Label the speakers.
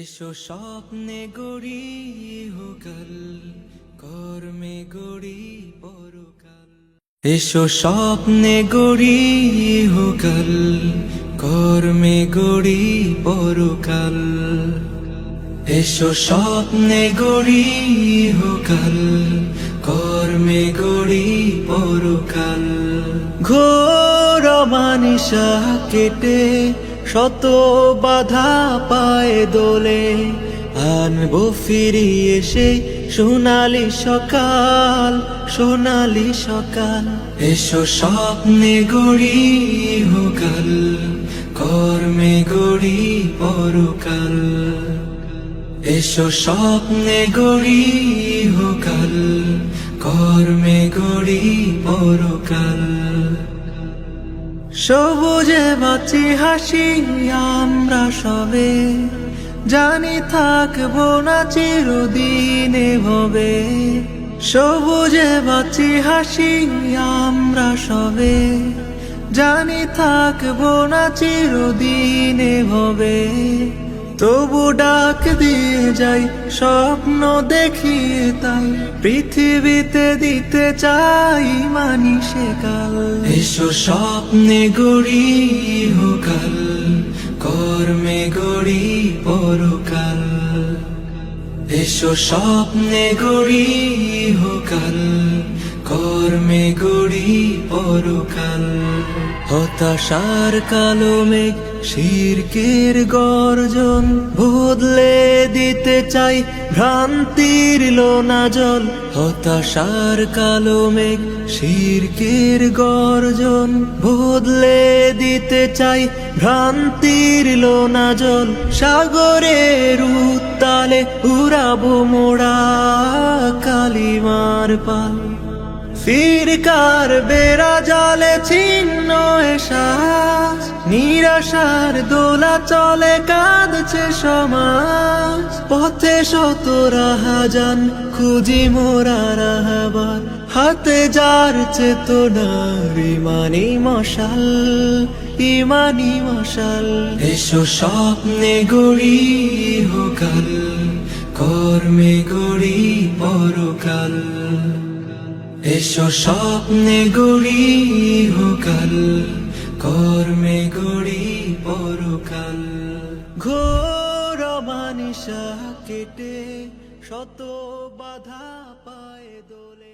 Speaker 1: এসো স্বপ্নে গড়ি হোকাল, কর্মে গড়ি পরকাল। এসো স্বপ্নে গড়ি হোকাল, কর্মে গড়ি পরকাল। এসো স্বপ্নে গড়ি হোকাল, কর্মে গড়ি পরকাল। ঘোর মানিসা কেটে শত বাধা পায় দোলে। আনব ফিরিয়ে সেই সোনালি সকাল সোনালি সকাল। এসো স্বপ্নে গড়ি হোকাল, কর্মে গড়ি পরকাল। এসো স্বপ্নে গড়ি হোকাল, কর্মে গড়ি পরকাল। সবুজে বাঁচি হাসি আমরা সবে। জানি থাকব না চিরদিনে ভবে। সবুজে বাঁচি হাসি আমরা সবে। জানি থাকব না চিরদিনে ভবে। তবু ডাক দিয়ে যাই, স্বপ্ন দেখিয়ে তাই। পৃথিবীতে দিতে চাই মানি সে কাল। এসো স্বপ্নে গড়ি হোকাল, কর্মে গড়ি পরকাল। এসো স্বপ্নে গড়ি হোকাল কর্মে গড়ি পরকাল, হতাশার কালো মেঘ শিরকের গর্জন, বদলে দিতে চাই ভ্রান্তির লোনা জল হতাশার কালো মেঘ শিরকের গর্জন, বদলে দিতে চাই ভ্রান্তির লোনা জল সাগরের উত্তালে উড়াবো মোড়া কালিমার পাল। ফিরকার বেড়া জালে ছিন্ন শ্বাস নিরাশার দোলা চলে, কাঁদছে সমাজ। পথে শত রাহাজান, খুঁজি মোরা রাহাবার। হাতে যার চেতনার ইমানি মশাল ইমানি মশাল। এসো স্বপ্নে গড়ি হোকাল, কর্মে গড়ি পরকাল। এসো স্বপ্নে গড়ি হোকাল কর্মে গড়ি পরকাল। ঘোর মানিসা কেটে শত বাধা পায় দোল।